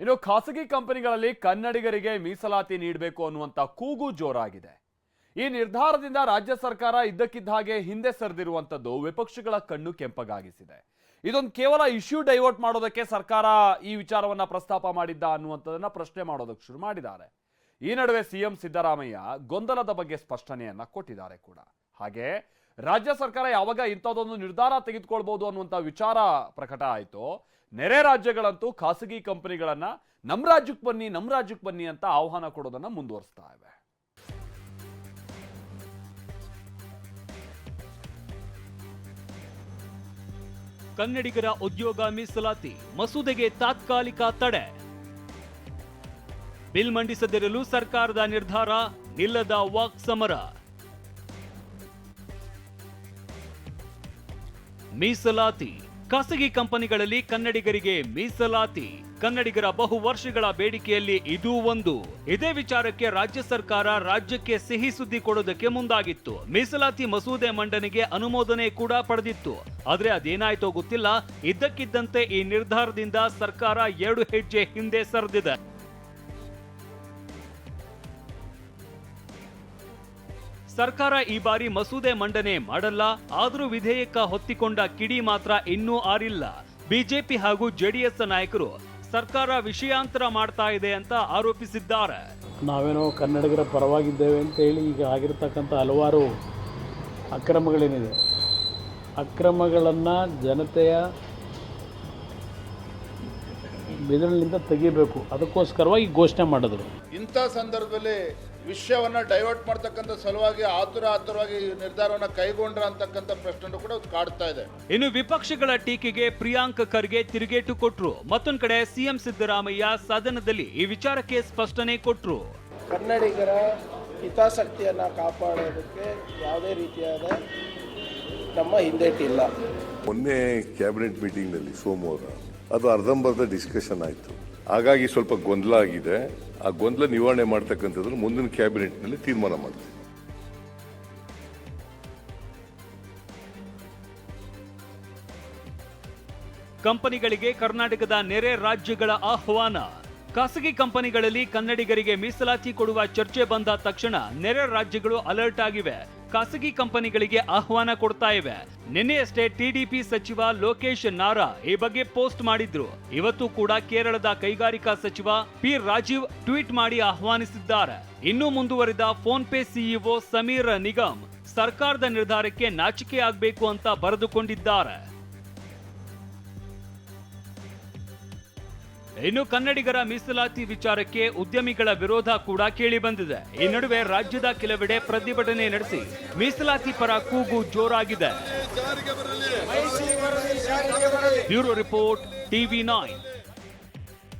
ಇನ್ನು ಖಾಸಗಿ ಕಂಪನಿಗಳಲ್ಲಿ ಕನ್ನಡಿಗರಿಗೆ ಮೀಸಲಾತಿ ನೀಡಬೇಕು ಅನ್ನುವಂಥ ಕೂಗು ಜೋರಾಗಿದೆ. ಈ ನಿರ್ಧಾರದಿಂದ ರಾಜ್ಯ ಸರ್ಕಾರ ಇದ್ದಕ್ಕಿದ್ದ ಹಾಗೆ ಹಿಂದೆ ಸರಿದಿರುವಂಥದ್ದು ವಿಪಕ್ಷಗಳ ಕಣ್ಣು ಕೆಂಪಗಾಗಿಸಿದೆ. ಇದೊಂದು ಕೇವಲ ಇಶ್ಯೂ ಡೈವರ್ಟ್ ಮಾಡೋದಕ್ಕೆ ಸರ್ಕಾರ ಈ ವಿಚಾರವನ್ನ ಪ್ರಸ್ತಾಪ ಮಾಡಿದ್ದ ಅನ್ನುವಂಥದ್ದನ್ನ ಪ್ರಶ್ನೆ ಮಾಡೋದಕ್ಕೆ ಶುರು ಮಾಡಿದ್ದಾರೆ. ಈ ನಡುವೆ ಸಿಎಂ ಸಿದ್ದರಾಮಯ್ಯ ಗೊಂದಲದ ಬಗ್ಗೆ ಸ್ಪಷ್ಟನೆಯನ್ನ ಕೊಟ್ಟಿದ್ದಾರೆ ಕೂಡ. ಹಾಗೆ ರಾಜ್ಯ ಸರ್ಕಾರ ಯಾವಾಗ ಇಂಥದ್ದೊಂದು ನಿರ್ಧಾರ ತೆಗೆದುಕೊಳ್ಬೋದು ಅನ್ನುವಂಥ ವಿಚಾರ ಪ್ರಕಟ ಆಯಿತು. ನೆರೆ ರಾಜ್ಯಗಳಂತೂ ಖಾಸಗಿ ಕಂಪನಿಗಳನ್ನ ನಮ್ಮ ರಾಜ್ಯಕ್ಕೆ ಬನ್ನಿ ನಮ್ಮ ರಾಜ್ಯಕ್ಕೆ ಬನ್ನಿ ಅಂತ ಆಹ್ವಾನ ಕೊಡೋದನ್ನ ಮುಂದುವರಿಸ್ತಾ ಇವೆ. ಕನ್ನಡಿಗರ ಉದ್ಯೋಗ ಮೀಸಲಾತಿ ಮಸೂದೆಗೆ ತಾತ್ಕಾಲಿಕ ತಡೆ. ಬಿಲ್ ಮಂಡಿಸದಿರಲು ಸರ್ಕಾರದ ನಿರ್ಧಾರ, ನಿಲ್ಲದ ವಾಕ್ ಸಮರ. ಮೀಸಲಾತಿ. ಖಾಸಗಿ ಕಂಪನಿಗಳಲ್ಲಿ ಕನ್ನಡಿಗರಿಗೆ ಮೀಸಲಾತಿ. ಕನ್ನಡಿಗರ ಬಹು ವರ್ಷಗಳ ಬೇಡಿಕೆಯಲ್ಲಿ ಇದೂ ಒಂದು. ಇದೇ ವಿಚಾರಕ್ಕೆ ರಾಜ್ಯ ಸರ್ಕಾರ ರಾಜ್ಯಕ್ಕೆ ಸಿಹಿ ಸುದ್ದಿ ಕೊಡೋದಕ್ಕೆ ಮುಂದಾಗಿತ್ತು. ಮೀಸಲಾತಿ ಮಸೂದೆ ಮಂಡನೆಗೆ ಅನುಮೋದನೆ ಕೂಡ ಪಡೆದಿತ್ತು. ಆದ್ರೆ ಅದೇನಾಯ್ತೋ ಗೊತ್ತಿಲ್ಲ. ಇದ್ದಕ್ಕಿದ್ದಂತೆ ಈ ನಿರ್ಧಾರದಿಂದ ಸರ್ಕಾರ ಎರಡು ಹೆಜ್ಜೆ ಹಿಂದೆ ಸರಿದಿದೆ. ಸರ್ಕಾರ ಈ ಬಾರಿ ಮಸೂದೆ ಮಂಡನೆ ಮಾಡಲ್ಲ ಆದರೂ ವಿಧೇಯಕ ಹೊತ್ತಿಕೊಂಡ ಕಿಡಿ ಮಾತ್ರ ಇನ್ನೂ ಆರಿಲ್ಲ. ಬಿಜೆಪಿ ಹಾಗೂ ಜೆಡಿಎಸ್ ನಾಯಕರು ಸರ್ಕಾರ ವಿಷಯಾಂತರ ಮಾಡ್ತಾ ಇದೆ ಅಂತ ಆರೋಪಿಸಿದ್ದಾರೆ. ನಾವೇನೋ ಕನ್ನಡಿಗರ ಪರವಾಗಿದ್ದೇವೆ ಅಂತ ಹೇಳಿ ಈಗ ಆಗಿರತಕ್ಕಂಥ ಹಲವಾರು ಅಕ್ರಮಗಳೇನಿದೆ. ಅಕ್ರಮಗಳನ್ನು ಜನತೆಯ ಬೆದರಿನಿಂದ ತೆಗಿಬೇಕು. ಅದಕ್ಕೋಸ್ಕರವಾಗಿ ಘೋಷಣೆ ಮಾಡಿದ್ರು. ಇಂಥ ಸಂದರ್ಭದಲ್ಲಿ ವಿಷಯವನ್ನು ಡೈವರ್ಟ್ ಮಾಡ್ತಕ್ಕಂಥ ಸಲುವಾಗಿ ಆತುರ ಆತುರವಾಗಿ ಈ ನಿರ್ಧಾರವನ್ನು ಕೈಗೊಂಡ್ರ ಅಂತಕ್ಕಂಥ ಪ್ರಶ್ನೆ ಕೂಡ ಕಾಡ್ತಾ ಇದೆ. ಇನ್ನು ವಿಪಕ್ಷಗಳ ಟೀಕೆಗೆ ಪ್ರಿಯಾಂಕ್ ಖರ್ಗೆ ತಿರುಗೇಟು ಕೊಟ್ರು. ಮತ್ತೊಂದು ಕಡೆ ಸಿಎಂ ಸಿದ್ದರಾಮಯ್ಯ ಸದನದಲ್ಲಿ ಈ ವಿಚಾರಕ್ಕೆ ಸ್ಪಷ್ಟನೆ ಕೊಟ್ರು. ಕನ್ನಡಿಗರ ಹಿತಾಸಕ್ತಿಯನ್ನು ಕಾಪಾಡೋದಕ್ಕೆ ಯಾವುದೇ ರೀತಿಯಾದ ನಮ್ಮ ಹಿಂದೇಟಿಲ್ಲ. ಮೊನ್ನೆ ಕ್ಯಾಬಿನೆಟ್ ಮೀಟಿಂಗ್ನಲ್ಲಿ ಸೋಮವಾರ ಅದು ಅರ್ಧಂಬರ್ಧ ಡಿಸ್ಕಷನ್ ಆಯಿತು. ಹಾಗಾಗಿ ಸ್ವಲ್ಪ ಗೊಂದಲ ಆಗಿದೆ. ಆ ಗೊಂದಲ ನಿವಾರಣೆ ಮಾಡ್ತಕ್ಕಂಥದ್ದು ಮುಂದಿನ ಕ್ಯಾಬಿನೆಟ್ನಲ್ಲಿ ತೀರ್ಮಾನ ಮಾಡ್ತೀವಿ. ಕಂಪನಿಗಳಿಗೆ ಕರ್ನಾಟಕದ ನೆರೆ ರಾಜ್ಯಗಳ ಆಹ್ವಾನ. ಖಾಸಗಿ ಕಂಪನಿಗಳಲ್ಲಿ ಕನ್ನಡಿಗರಿಗೆ ಮೀಸಲಾತಿ ಕೊಡುವ ಚರ್ಚೆ ಬಂದ ತಕ್ಷಣ ನೆರೆ ರಾಜ್ಯಗಳು ಅಲರ್ಟ್ ಆಗಿವೆ. ಖಾಸಗಿ ಕಂಪನಿಗಳಿಗೆ ಆಹ್ವಾನ ಕೊಡ್ತಾ ಇವೆ. ನಿನ್ನೆಯಷ್ಟೇ ಟಿಡಿಪಿ ಸಚಿವ ಲೋಕೇಶ್ ನಾರಾ ಈ ಬಗ್ಗೆ ಪೋಸ್ಟ್ ಮಾಡಿದ್ರು. ಇವತ್ತು ಕೂಡ ಕೇರಳದ ಕೈಗಾರಿಕಾ ಸಚಿವ ಪಿ ರಾಜೀವ್ ಟ್ವೀಟ್ ಮಾಡಿ ಆಹ್ವಾನಿಸಿದ್ದಾರೆ. ಇನ್ನು ಮುಂದುವರಿದ PhonePe CEO Sameer Nigam ಸರ್ಕಾರದ ನಿರ್ಧಾರಕ್ಕೆ ನಾಚಿಕೆ ಆಗಬೇಕು ಅಂತ ಬರೆದುಕೊಂಡಿದ್ದಾರೆ. ಇನ್ನು ಕನ್ನಡಿಗರ ಮೀಸಲಾತಿ ವಿಚಾರಕ್ಕೆ ಉದ್ಯಮಿಗಳ ವಿರೋಧ ಕೂಡ ಕೇಳಿ ಬಂದಿದೆ. ಈ ನಡುವೆ ರಾಜ್ಯದ ಕೆಲವೆಡೆ ಪ್ರತಿಭಟನೆ ನಡೆಸಿ ಮೀಸಲಾತಿ ಪರ ಕೂಗು ಜೋರಾಗಿದೆ. Bureau report TV nine.